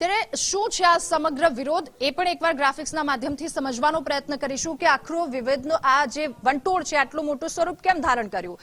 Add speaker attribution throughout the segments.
Speaker 1: ત્યારે શું છે આ સમગ્ર વિરોધ? એ પણ એકવાર ગ્રાફિક્સના માધ્યમથી સમજવાનો પ્રયત્ન કરીશું કે આખરો વિવેદનો આ જે વંટોળ છે, આટલું મોટું સ્વરૂપ કેમ ધારણ કર્યું?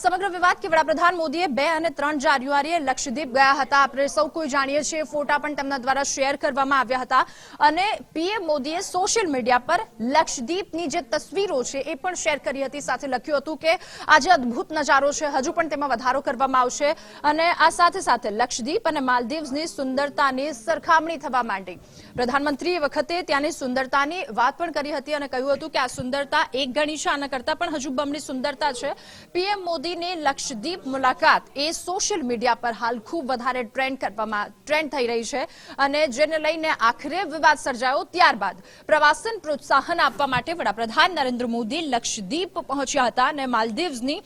Speaker 1: સમગ્ર વિવાદ કે વડાપ્રધાન મોદીએ બે અને ત્રણ જાન્યુઆરીએ લક્ષદ્વીપ ગયા હતા. આપણે સૌ કોઈ જાણીએ છીએ, ફોટા પણ તેમના દ્વારા શેર કરવામાં આવ્યા હતા. અને પીએમ મોદીએ સોશિયલ મીડિયા પર લક્ષદ્વીપની જે તસવીરો છે, એ પણ શેર કરી હતી. સાથે લખ્યું હતું કે આજે અદ્ભુત નજારો છે, હજુ પણ તેમાં વધારો કરવામાં આવશે. અને આ સાથે સાથે લક્ષદ્વીપ અને માલદીવ્સની સુંદરતાની સરખામણી થવા માંડી. પ્રધાનમંત્રી એ વખતે ત્યાંની સુંદરતાની વાત પણ કરી હતી અને કહ્યું હતું કે આ સુંદરતા એક ગણી છે, આના કરતા પણ હજુ બમણી સુંદરતા છે. પીએમ મોદીની લક્ષદ્વીપ મુલાકાત એ સોશિયલ મીડિયા પર હાલ ખૂબ વધારે ટ્રેન્ડ કરવામાં, ટ્રેન્ડ થઈ રહી છે અને જેને લઈને આખરે વિવાદ સર્જાયો ત્યારબાદ પ્રવાસન પ્રોત્સાહન આપવા માટે વડાપ્રધાન નરેન્દ્ર મોદી લક્ષદ્વીપ પહોંચ્યા હતા અને માલદીવ્સની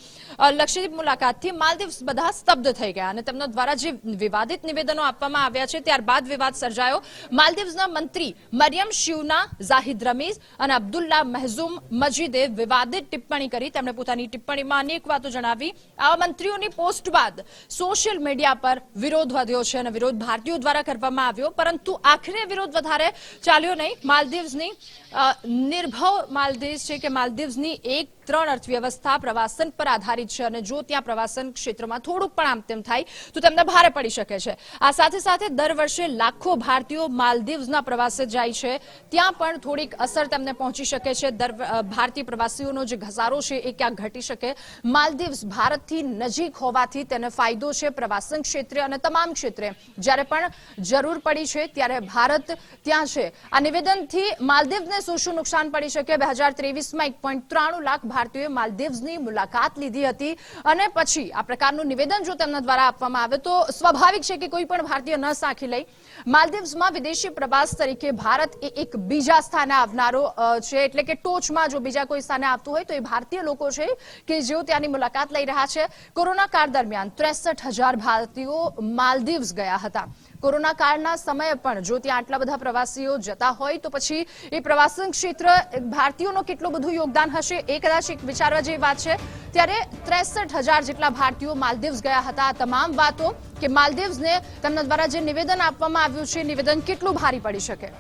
Speaker 1: લક્ષદ્વીપ મુલાકાતથી માલદીવ્સ બધા સ્તબ્ધ થઈ ગયા અને તેમના દ્વારા જે વિવાદિત નિવેદનો આપવામાં આવ્યા છે, ત્યારબાદ વિવાદ સર્જાયો. માલદીવ્સના મંત્રી મરિયમ શિવના, ઝાહિદ રમીઝ અને અબ્દુલ્લા મહેઝુમ મજીદે વિવાદિત ટિપ્પણી કરી. તેમણે પોતાની ટિપ્પણીમાં અનેક વાતો જણાવી. આવા મંત્રીઓની પોસ્ટ બાદ સોશિયલ મીડિયા પર વિરોધ વધ્યો છે અને વિરોધ ભારતીયો દ્વારા કરવામાં આવ્યો. પરંતુ આખરે વિરોધ વધારે ચાલ્યો નહીં. માલદીવ્સની નિર્ભવ માલદીવ્સ છે કે માલદીવ્સની એક ત્રણ અર્થવ્યવસ્થા પ્રવાસન પર આધારિત છે અને જો ત્યાં પ્રવાસન ક્ષેત્રમાં થોડુંક પણ આમ તેમ થાય, તો તેમને ભારે પડી શકે છે. આ સાથે સાથે દર વર્ષે લાખો ભારતીયો માલદીવ્સના પ્રવાસે જાય છે. ત્યાં પણ થોડીક અસર તેમને પહોંચી શકે છે. ભારતીય પ્રવાસીઓનો જે ઘસારો છે એ ક્યાંક ઘટી શકે? માલદીવ્સ ભારતથી નજીક હોવાથી તેને ફાયદો છે પ્રવાસન ક્ષેત્રે અને તમામ ક્ષેત્રે. જ્યારે પણ જરૂર પડી છે ત્યારે ભારત ત્યાં છે. આ નિવેદનથી માલદીવ્સને શું શું નુકસાન પડી શકે? બે હજાર ત્રેવીસમાં એક પોઈન્ટ ત્રાણું લાખ ભારતીયોએ માલદીવ્સની મુલાકાત લીધી હતી. અને પછી આ પ્રકારનું નિવેદન જો તેમના દ્વારા આપવામાં આવે તો સ્વાભાવિક છે કે કોઈ પણ ભારતીય ન સાંખી લઈ માલદીવ્સમાં વિદેશી પ્રવાસ તરીકે ભારત એ એક બીજા સ્થાને આવનારો છે. એટલે કે ટોચમાં જો બીજા કોઈ સ્થાને આવતું હોય તો એ ભારતીય લોકો છે કે જેઓ ત્યાંની મુલાકાત લઈ રહ્યા છે. કોરોના કાળ દરમિયાન ત્રેસઠ હજાર ભારતીયો માલદીવ્સ ગયા હતા. કોરોના કાળના સમયે પણ જો ત્યાં આટલા બધા પ્રવાસીઓ જતા હોય તો પછી એ પ્રવાસન ક્ષેત્ર ભારતીયોનો કેટલું બધું યોગદાન હશે એ કદાચ એક વિચારવા જેવી વાત છે. ત્યારે ત્રેસઠ હજાર જેટલા ભારતીયો માલદીવ્સ ગયા હતા. તમામ વાતો કે માલદીવ્સને તેમના દ્વારા જે નિવેદન આપવામાં આવ્યું છે નિવેદન કેટલું ભારી પડી શકે?